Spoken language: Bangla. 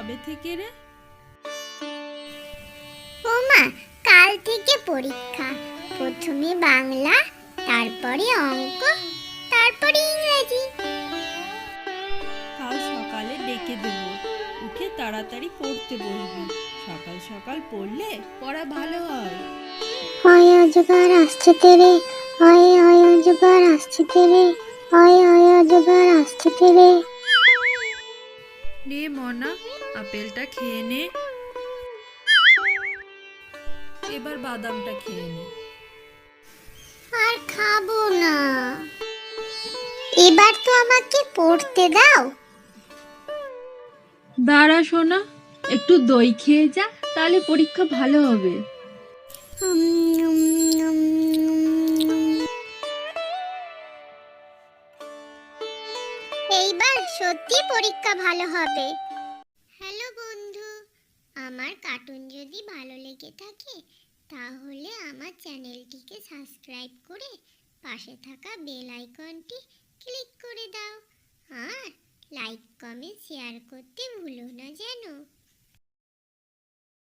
কবে থেকে রে? ওমা কাল থেকে পরীক্ষা। প্রথমে বাংলা তারপরে অঙ্ক তারপরে ইংরেজি। কাল সকালে ডেকে দেব। উঠে তাড়াতাড়ি পড়তে বলব। সকাল সকাল পড়লে পড়া ভালো হয়। হয় অজগার আসছে তেরে। হয় হয় আজকার আসছে তেরে। হয় হয় অজগার আসছে তেরে। নে মনা আপেলটা খেয়ে নে। এবার বাদামটা খেয়ে নে। আর খাব না। এবার তো আমাকে পড়তে দাও। দাঁড়া সোনা একটু দই খেয়ে যা তাহলে পরীক্ষা ভালো হবে। এইবার সত্যি পরীক্ষা ভালো হবে। হ্যালো বন্ধু, আমার কার্টুন যদি ভালো লেগে থাকে, তাহলে আমার চ্যানেলটিকে সাবস্ক্রাইব করে পাশে থাকা বেল আইকনটি ক্লিক করে দাও। আর লাইক কমেন্ট শেয়ার করতে ভুলো না যেন।